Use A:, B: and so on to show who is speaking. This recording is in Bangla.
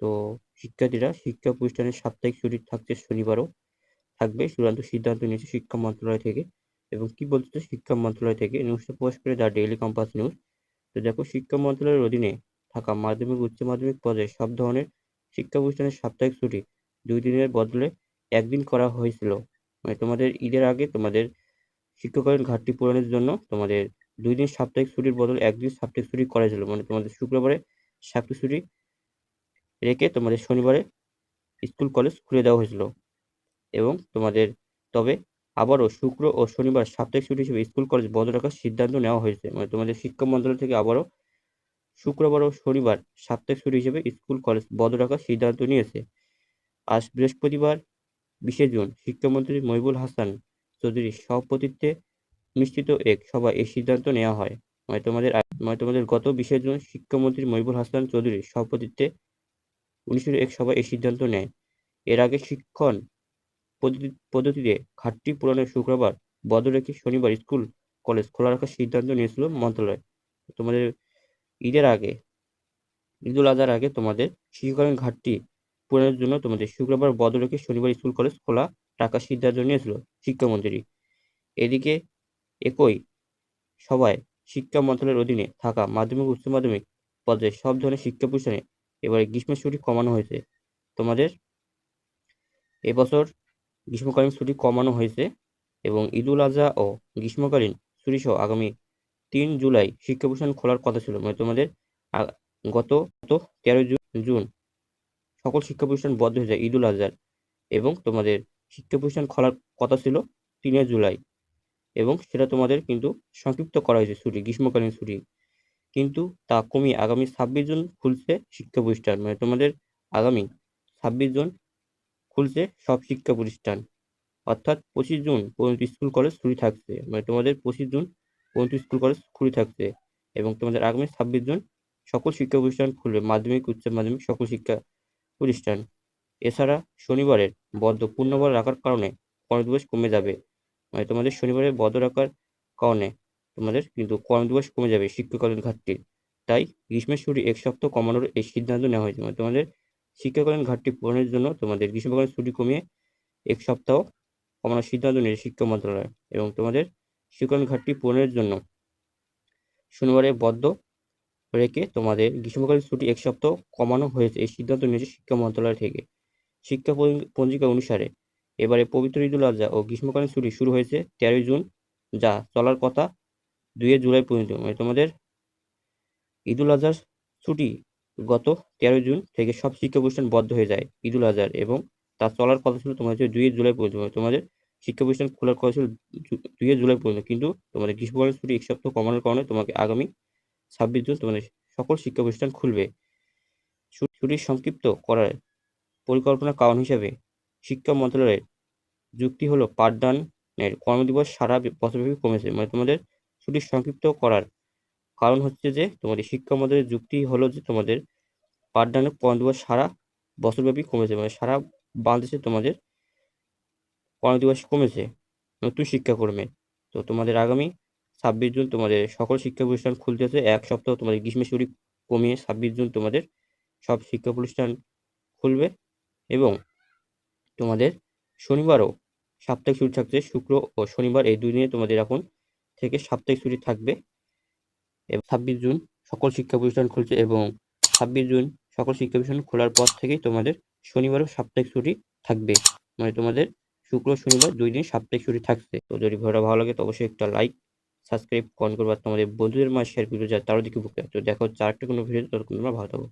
A: তো শিক্ষার্থীরা শিক্ষা প্রতিষ্ঠানের সাপ্তাহিক ছুটি থাকছে শনিবারও থাকবে চূড়ান্ত সিদ্ধান্ত নিয়েছে শিক্ষা মন্ত্রণালয় থেকে এবং কি বলছে শিক্ষা মন্ত্রণালয় থেকে নিউজটা প্রকাশ করে দ্য ডেইলি কম্পাস নিউজ তো দেখো শিক্ষা মন্ত্রণালয়ের অধীনে থাকা মাধ্যমিক উচ্চ মাধ্যমিক পর্যায়ে সব ধরনের শিক্ষা প্রতিষ্ঠানের সাপ্তাহিক ছুটি দুই দিনের বদলে একদিন করা হয়েছিল মানে তোমাদের ঈদের আগে তোমাদের শিক্ষককালীন ঘাটতি পূরণের জন্য তোমাদের দুই দিন সাপ্তাহিক ছুটির বদলে একদিন সাপ্তাহিক ছুটি করা ছিল মানে তোমাদের শুক্রবারে সাপ্তাহিক ছুটি রেখে তোমাদের শনিবারে স্কুল কলেজ খুলে দেওয়া হয়েছিল এবং তোমাদের তবে আবারও শুক্র ও শনিবার সাপ্তাহিক ছুটি হিসেবে স্কুল কলেজ বন্ধ রাখার সিদ্ধান্ত নেওয়া হয়েছে মানে তোমাদের শিক্ষা মন্ত্রণালয় থেকে আবারও শুক্রবার ও শনিবার সাপ্তাহিক ছুটি হিসেবে স্কুল কলেজ বন্ধ রাখার সিদ্ধান্ত নিয়েছে আজ বৃহস্পতিবার বিশে জুন শিক্ষামন্ত্রী মহিবুল হাসান চৌধুরীর সভাপতিত্বে নিশ্চিত এক সভায় এই সিদ্ধান্ত নেওয়া হয় মানে তোমাদের মানে তোমাদের গত বিশে জুন শিক্ষামন্ত্রী মহিবুল হাসান চৌধুরীর সভাপতিত্বে উনিশশো এক সভায় এই সিদ্ধান্ত নেয় এর আগে শিক্ষণ পদ্ধতিতে ঘাটতি পূরণের শুক্রবার বদল রেখে শনিবার স্কুল কলেজ খোলা রাখার সিদ্ধান্ত নিয়েছিল মন্ত্রণালয় তোমাদের ঈদের আগে ঈদুল আজহার আগে তোমাদের শিশুকালীন ঘাটটি পূরণের জন্য তোমাদের শুক্রবার বদল রেখে শনিবার স্কুল কলেজ খোলা রাখার সিদ্ধান্ত নিয়েছিল শিক্ষামন্ত্রী এদিকে একই সভায় শিক্ষা মন্ত্রণালয়ের অধীনে থাকা মাধ্যমিক উচ্চ মাধ্যমিক পর্যায়ে সব ধরনের শিক্ষা প্রতিষ্ঠানে এবারে গ্রীষ্মের ছুটি কমানো হয়েছে তোমাদের এবছর গ্রীষ্মকালীন ছুটি কমানো হয়েছে এবং ঈদুল আজহা ও গ্রীষ্মকালীন ছুটি সহ আগামী তিন জুলাই শিক্ষা প্রতিষ্ঠান খোলার কথা ছিল মানে তোমাদের গত তেরোই জুন সকল শিক্ষা প্রতিষ্ঠান বন্ধ হয়ে যায় ঈদুল আজহার এবং তোমাদের শিক্ষা প্রতিষ্ঠান খোলার কথা ছিল তিনে জুলাই এবং সেটা তোমাদের কিন্তু সংক্ষিপ্ত করা হয়েছে ছুটি গ্রীষ্মকালীন ছুটি কিন্তু তা কমিয়ে আগামী ছাব্বিশ জুন খুলছে শিক্ষা প্রতিষ্ঠান মানে তোমাদের আগামী ছাব্বিশ জুন খুলছে সব শিক্ষা প্রতিষ্ঠান অর্থাৎ পঁচিশ জুন পর্যন্ত স্কুল কলেজ খুলি থাকছে মানে তোমাদের পঁচিশ জুন পর্যন্ত স্কুল কলেজ খুলি থাকছে এবং তোমাদের আগামী ছাব্বিশ জুন সকল শিক্ষা প্রতিষ্ঠান খুলবে মাধ্যমিক উচ্চ মাধ্যমিক সকল শিক্ষা প্রতিষ্ঠান এছাড়া শনিবারের বদ্ধ পূর্ণবার রাখার কারণে কর্মদিবস কমে যাবে মানে তোমাদের শনিবারের বদ্ধ রাখার কারণে তোমাদের কিন্তু দিবস কমে যাবে শিক্ষাকালীন ঘাটতি তাই গ্রীষ্মের ছুটি এক সপ্তাহ কমানোর এই সিদ্ধান্ত নেওয়া হয়েছে মানে তোমাদের শিক্ষাকালীন ঘাটতি পূরণের জন্য তোমাদের গ্রীষ্মকালীন ছুটি কমিয়ে এক সপ্তাহ কমানোর সিদ্ধান্ত নিয়েছে শিক্ষা মন্ত্রণালয় এবং তোমাদের শিক্ষাকালীন ঘাটতি পূরণের জন্য শনিবারে বদ্ধ রেখে তোমাদের গ্রীষ্মকালীন ছুটি এক সপ্তাহ কমানো হয়েছে এই সিদ্ধান্ত নিয়েছে শিক্ষা মন্ত্রণালয় থেকে শিক্ষা পঞ্জিকা অনুসারে এবারে পবিত্র ঈদুল আজহা ও গ্রীষ্মকালীন ছুটি শুরু হয়েছে তেরোই জুন যা চলার কথা দুয়ে জুলাই পর্যন্ত মানে তোমাদের ঈদুল আজহার ছুটি গত তেরো জুন থেকে সব শিক্ষা প্রতিষ্ঠান বন্ধ হয়ে যায় ঈদুল আজহার এবং তা চলার কথা ছিল তোমাদের দুয়ে জুলাই পর্যন্ত মানে তোমাদের শিক্ষা প্রতিষ্ঠান খোলার কথা ছিল দুয়ে জুলাই পর্যন্ত কিন্তু তোমাদের গ্রীষ্মকালের ছুটি এক সপ্তাহ কমানোর কারণে তোমাকে আগামী ছাব্বিশ জুন তোমাদের সকল শিক্ষা প্রতিষ্ঠান খুলবে ছুটি সংক্ষিপ্ত করার পরিকল্পনা কারণ হিসেবে শিক্ষা মন্ত্রণালয়ের যুক্তি হলো পাঠদানের কর্মদিবস সারা বছরব্যাপী কমেছে মানে তোমাদের ছুটি সংক্ষিপ্ত করার কারণ হচ্ছে যে তোমাদের শিক্ষা মদের যুক্তি হলো যে তোমাদের পাঠদানের কর্মদিবস সারা বছরব্যাপী কমেছে মানে সারা বাংলাদেশে তোমাদের কর্মদিবস কমেছে নতুন শিক্ষাকর্মে তো তোমাদের আগামী ছাব্বিশ জুন তোমাদের সকল শিক্ষা প্রতিষ্ঠান খুলতে হচ্ছে এক সপ্তাহ তোমাদের গ্রীষ্মের ছুটি কমিয়ে ছাব্বিশ জুন তোমাদের সব শিক্ষা প্রতিষ্ঠান খুলবে এবং তোমাদের শনিবারও সাপ্তাহিক ছুটি থাকছে শুক্র ও শনিবার এই দুই দিনে তোমাদের এখন থেকে সাপ্তাহিক ছুটি থাকবে এবং ছাব্বিশ জুন সকল শিক্ষা প্রতিষ্ঠান খুলছে এবং ছাব্বিশ জুন সকল শিক্ষা প্রতিষ্ঠান খোলার পর থেকেই তোমাদের শনিবারও সাপ্তাহিক ছুটি থাকবে মানে তোমাদের শুক্র শনিবার দুই দিন সাপ্তাহিক ছুটি থাকছে তো যদি ভিডিওটা ভালো লাগে তো অবশ্যই একটা লাইক সাবস্ক্রাইব কন করবার তোমাদের বন্ধুদের মাঝে শেয়ার করবে যা তারও দিকে বুক তো দেখো চারটে কোনো ভিডিও তোমরা ভালো থাকো